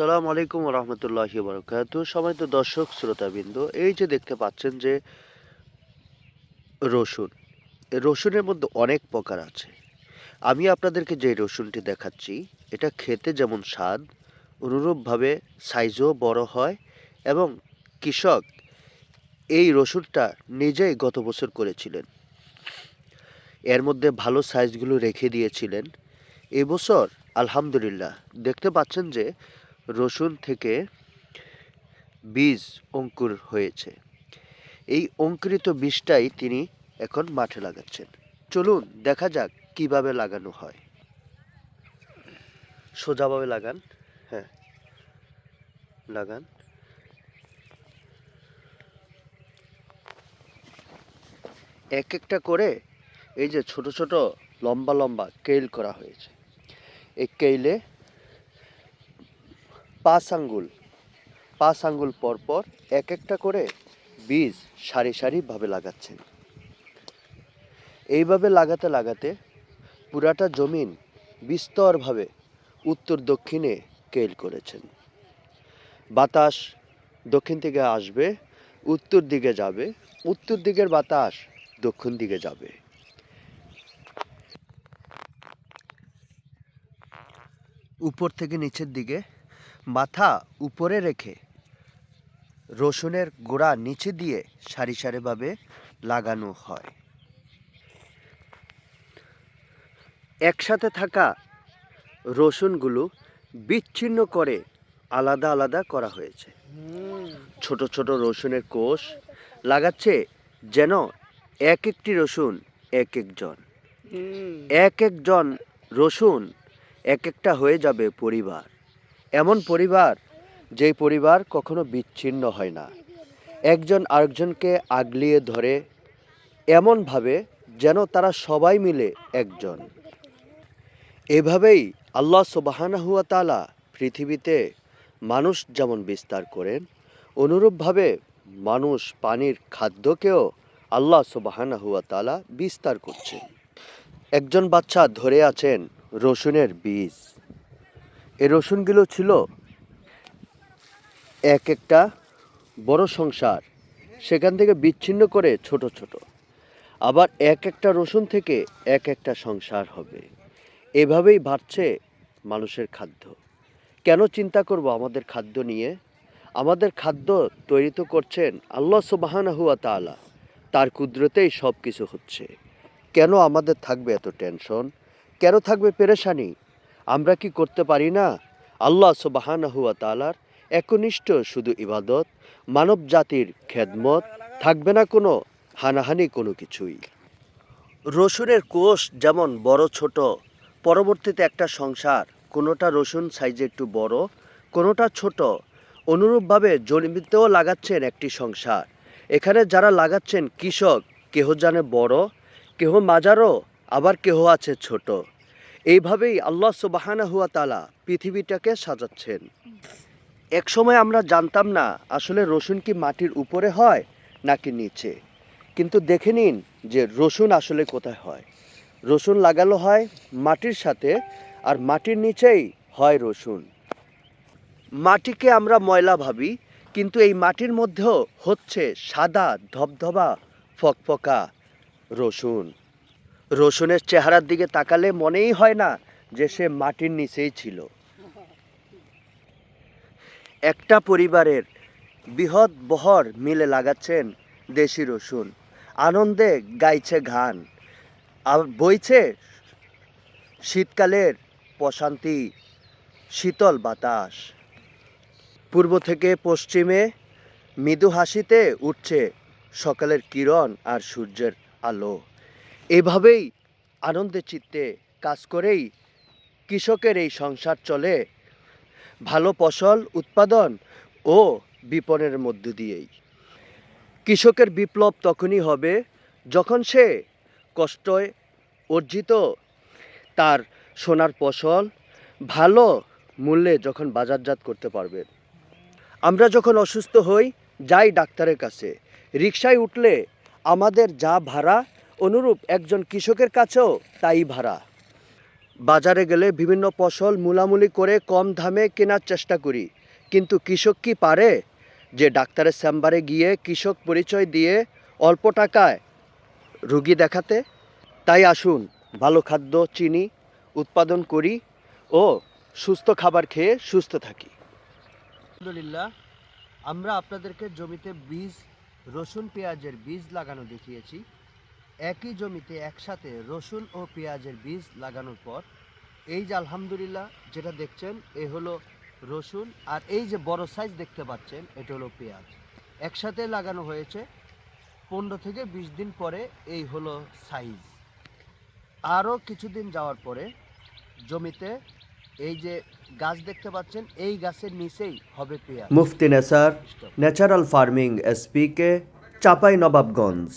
সালাম আলাইকুম রহমতুল্লাহ বরকাত সময় তো দর্শক, শ্রোতাবৃন্দ, এই যে দেখতে পাচ্ছেন যে রসুন রসুনের মধ্যে অনেক প্রকার আছে। আমি আপনাদেরকে যে রসুনটি দেখাচ্ছি, এটা খেতে যেমন স্বাদ, অনুরূপভাবে সাইজও বড় হয় এবং কৃষক এই রসুনটা নিজেই গত বছর করেছিলেন। এর মধ্যে ভালো সাইজগুলো রেখে দিয়েছিলেন। এবছর আলহামদুলিল্লাহ, দেখতে পাচ্ছেন যে রসুন থেকে বীজ অঙ্কুর হয়েছে। এই অঙ্কুরিত বীজটাই তিনি এখন মাঠে লাগাচ্ছেন। চলুন দেখা যাক কীভাবে লাগানো হয়। সোজাভাবে লাগান। হ্যাঁ। লাগান। এক একটা করে এই যে ছোট ছোট লম্বা লম্বা কেল করা হয়েছে। এই কেইলে পাঁচ আঙ্গুল। পাঁচ আঙ্গুল পর পর এক একটা করে বীজ সারি সারিভাবে লাগাচ্ছেন। এইভাবে লাগাতে লাগাতে পুরাটা জমিন বিস্তরভাবে উত্তর দক্ষিণে কেল করেছেন। বাতাস দক্ষিণ থেকে আসবে, উত্তর দিকে যাবে, উত্তর দিকের বাতাস দক্ষিণ দিকে যাবে। উপর থেকে নিচের দিকে মাথা উপরে রেখে রসুনের গোড়া নিচে দিয়ে সারি সারিভাবে লাগানো হয়। একসাথে থাকা রসুনগুলো বিচ্ছিন্ন করে আলাদা আলাদা করা হয়েছে। ছোট ছোট রসুনের কোষ লাগাচ্ছে যেন এক একটি রসুন এক একজন। এক একজন রসুন এক একটা হয়ে যাবে পরিবার। এমন পরিবার যেই পরিবার কখনো বিচ্ছিন্ন হয় না। একজন আরেকজনকে আগলিয়ে ধরে এমনভাবে যেন তারা সবাই মিলে একজন। এভাবেই আল্লাহ সুবাহানাহুয়া তালা পৃথিবীতে মানুষ যেমন বিস্তার করেন, অনুরূপভাবে মানুষ পানির খাদ্যকেও আল্লাহ সুবাহানাহুয়া তালা বিস্তার করছেন। একজন বাচ্চা ধরে আছেন রসুনের বীজ। এই রসুনগুলো ছিল এক একটা বড় সংসার। সেখান থেকে বিচ্ছিন্ন করে ছোট ছোট। আবার এক একটা রসুন থেকে এক একটা সংসার হবে। এভাবেই বাড়ছে মানুষের খাদ্য। কেন চিন্তা করব আমাদের খাদ্য নিয়ে? আমাদের খাদ্য তৈরি তো করছেন আল্লাহ সুবাহানাহুয়া তালা তার কুদরতেই সব কিছু হচ্ছে। কেন আমাদের থাকবে এত টেনশন? কেন থাকবে পেরেশানি? আমরা কি করতে পারি না? আল্লাহ সুবাহানাহুয়া তালার একনিষ্ঠ শুধু ইবাদত মানব জাতির খেদমত, থাকবে না কোনো হানাহানি কোনো কিছুই। রসুনের কোষ যেমন বড় ছোট, পরবর্তীতে একটা সংসার, কোনোটা রসুন সাইজে একটু বড়, কোনোটা ছোট, অনুরূপভাবে জমিতেও লাগাচ্ছেন একটি সংসার। এখানে যারা লাগাচ্ছেন কৃষক, কেহ জানে বড়, কেহ মাজারও আবার কেহ আছে ছোট। এইভাবেই আল্লাহ সুবাহানা হুয়া তালা পৃথিবীটাকে সাজাচ্ছেন। এক সময় আমরা জানতাম না আসলে রসুন কি মাটির উপরে হয় নাকি নিচে। কিন্তু দেখে নিন যে রসুন আসলে কোথায় হয়। রসুন লাগানো হয় মাটির সাথে আর মাটির নিচেই হয় রসুন। মাটিকে আমরা ময়লা ভাবি, কিন্তু এই মাটির মধ্যেও হচ্ছে সাদা ধবধবা ফকফকা রসুন। রসুনের চেহারার দিকে তাকালে মনেই হয় না যে সে মাটির নিচেই ছিল। একটা পরিবারের বৃহৎ বহর মিলে লাগাচ্ছেন দেশি রসুন। আনন্দে গাইছে ঘান আর বইছে শীতকালের প্রশান্তি, শীতল বাতাস। পূর্ব থেকে পশ্চিমে মৃদু হাসিতে উঠছে সকালের কিরণ আর সূর্যের আলো। এভাবেই আনন্দে চিত্তে কাজ করেই কৃষকের এই সংসার চলে। ভালো ফসল, উৎপাদন ও বিপণের মধ্য দিয়েই। কৃষকের বিপ্লব তখনই হবে যখন সে কষ্টয় অর্জিত তার সোনার ফসল ভালো মূল্যে যখন বাজারজাত করতে পারবে। আমরা যখন অসুস্থ হই, যাই ডাক্তারের কাছে রিক্সায় উঠলে আমাদের যা ভাড়া অনুরূপ একজন কৃষকের কাছেও তাই ভাড়া। বাজারে গেলে বিভিন্ন ফসল মূলামূলি করে কম দামে কেনার চেষ্টা করি। কিন্তু কৃষক কি পারে? যে ডাক্তারের চেম্বারে গিয়ে কৃষক পরিচয় দিয়ে অল্প টাকায় রুগী দেখাতে? তাই আসুন, ভালো খাদ্য, চিনি উৎপাদন করি ও সুস্থ খাবার খেয়ে সুস্থ থাকি। আলহামদুলিল্লাহ, আমরা আপনাদেরকে জমিতে বীজ, রসুন, পেঁয়াজের বীজ লাগানো দেখিয়েছি। একই জমিতে একসাথে রসুন ও পেঁয়াজের বীজ লাগানোর পর এই যে আলহামদুলিল্লাহ যেটা দেখছেন এ হলো রসুন আর এই যে বড় সাইজ দেখতে পাচ্ছেন এটা হলো পেঁয়াজ। একসাথে লাগানো হয়েছে পনেরো থেকে বিশ দিন পরে এই হলো সাইজ আরও কিছুদিন যাওয়ার পরে জমিতে এই যে গাছ দেখতে পাচ্ছেন এই গাছের নিচেই হবে পেঁয়াজ। Mufti Nesar natural farming এসপিকে Chapai Nawabganj